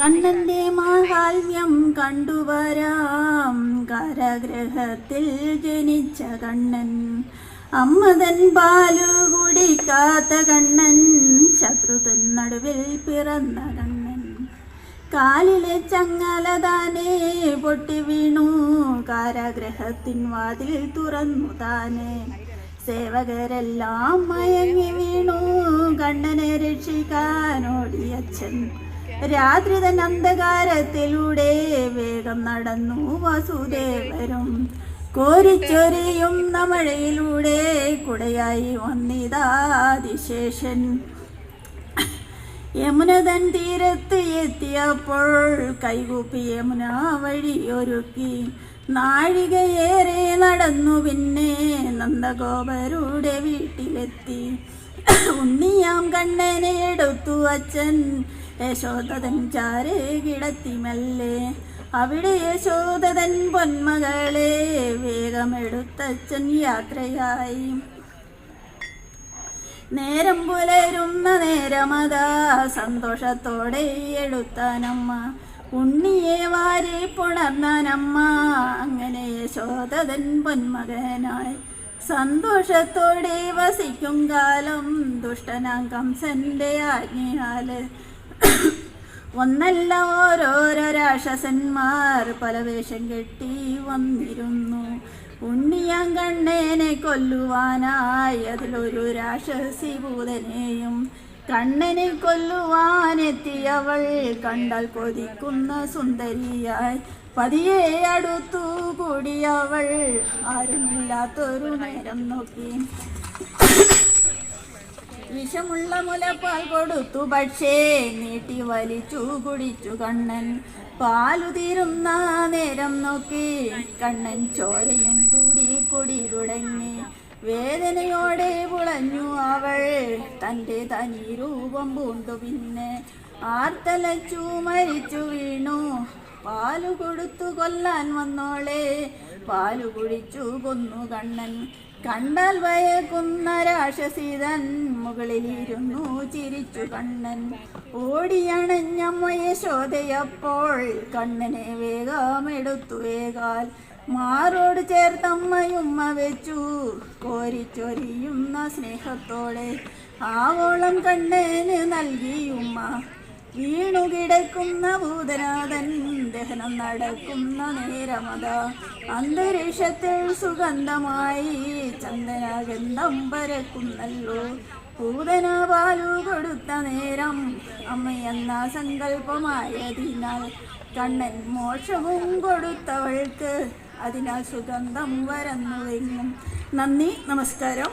കണ്ണന്റെ മാഹാത്മ്യം കണ്ടുവരാം. കരഗ്രഹത്തിൽ ജനിച്ച കണ്ണൻ അമ്മതൻ പാലു കുടിക്കാത്ത കണ്ണൻ ശത്രുതൻ നടുവിൽ പിറന്ന കണ്ണൻ. കാലിലെ ചങ്ങല താനേ പൊട്ടി വീണു. കാരാഗ്രഹത്തിൻ വാതിൽ തുറന്നു താനേ. സേവകരെല്ലാം മയങ്ങി വീണു. കണ്ണനെ രക്ഷിക്കാനോടിയച്ഛൻ രാത്രി തൻ അന്ധകാരത്തിലൂടെ വേഗം നടന്നു വസുദേവരും. കോരിച്ചൊരിയും മഴയിലൂടെ കുടയായി വന്നിതാതിശേഷൻ യമുനതൻ തീരത്ത് എത്തിയപ്പോൾ കൈകൂപ്പി യമുന വഴിയൊരുക്കി നാഴികയേറെ നടന്നു പിന്നെ നന്ദഗോപരുടെ വീട്ടിലെത്തി. ഉണ്ണിയാം കണ്ണനെ എടുത്തു അച്ഛൻ. യശോദതൻ ചാരേ കിടത്തി അവിടെ യശോദതൻ പൊന്മകളെ വേഗമെടുത്തച്ഛൻ യാത്രയായി. നേരം പുലരുന്ന നേരമതാ സന്തോഷത്തോടെ എടുത്താനമ്മ. ഉണ്ണിയെ വാരി പുണർന്നാനമ്മ. അങ്ങനെ യശോദതൻ പൊന്മകനായി. സന്തോഷത്തോടെ വസിക്കും കാലം ദുഷ്ടനാം കംസന്റെ ആജ്ഞയാൽ. ഒന്നല്ല ഓരോരോ രാക്ഷസന്മാർ. പല വേഷം കെട്ടി വന്നിരുന്നു. ഉണ്ണിയാൻ കണ്ണേനെ കൊല്ലുവാനായി. അതിലൊരു രാക്ഷസി ഭൂതനെയും കണ്ണനെ കൊല്ലുവാനെത്തിയവൾ കണ്ടാൽ കൊതിക്കുന്ന സുന്ദരിയായി. പതിയെ അടുത്തു കൂടിയവൾ ആരുമില്ലാത്തൊരു നേരം നോക്കി. വിഷമുള്ള മുലപ്പാൽ കൊടുത്തു. പക്ഷേ നീട്ടി വലിച്ചു കുടിച്ചു കണ്ണൻ. പാലു തീരുന്ന നേരം നോക്കി കണ്ണൻ ചോരയും കൂടി കുടി തുടങ്ങി. വേദനയോടെ പുളഞ്ഞു അവൾ തന്റെ തനി രൂപം പൂണ്ടു പിന്നെ. ആർത്തലച്ചു മരിച്ചു വീണു. പാലു കൊടുത്തു കൊല്ലാൻ വന്നോളെ. പാലു കുടിച്ചു കൊന്നു കണ്ണൻ. കണ്ടാൽ ഭയക്കുന്ന രാക്ഷസീതൻ മുകളിലിരുന്നു ചിരിച്ചു കണ്ണൻ. ഓടിയണഞ്ഞമ്മയെ ശോധയപ്പോൾ കണ്ണനെ വേഗമെടുത്തു വേഗാൽ. മാറോട് ചേർത്തമ്മയുമ്മ വെച്ചു. കോരിച്ചൊരിയുന്ന സ്നേഹത്തോടെ ആവോളം കണ്ണന് നൽകിയുമ്മ വീണു കിടക്കുന്ന ഭൂതനാഥൻ ദഹനം നടക്കുന്ന നേരമത. അന്തരീക്ഷത്തിൽ സുഗന്ധമായി ചന്ദനഗന്ധം പരക്കുന്നല്ലോ. പൂതന പാലു കൊടുത്ത നേരം അമ്മയെന്ന സങ്കല്പമായതിനാൽ കണ്ണൻ മോക്ഷവും കൊടുത്തവൾക്ക്. അതിനാൽ സുഗന്ധം വരന്നുവെന്നും നന്ദി നമസ്കാരം.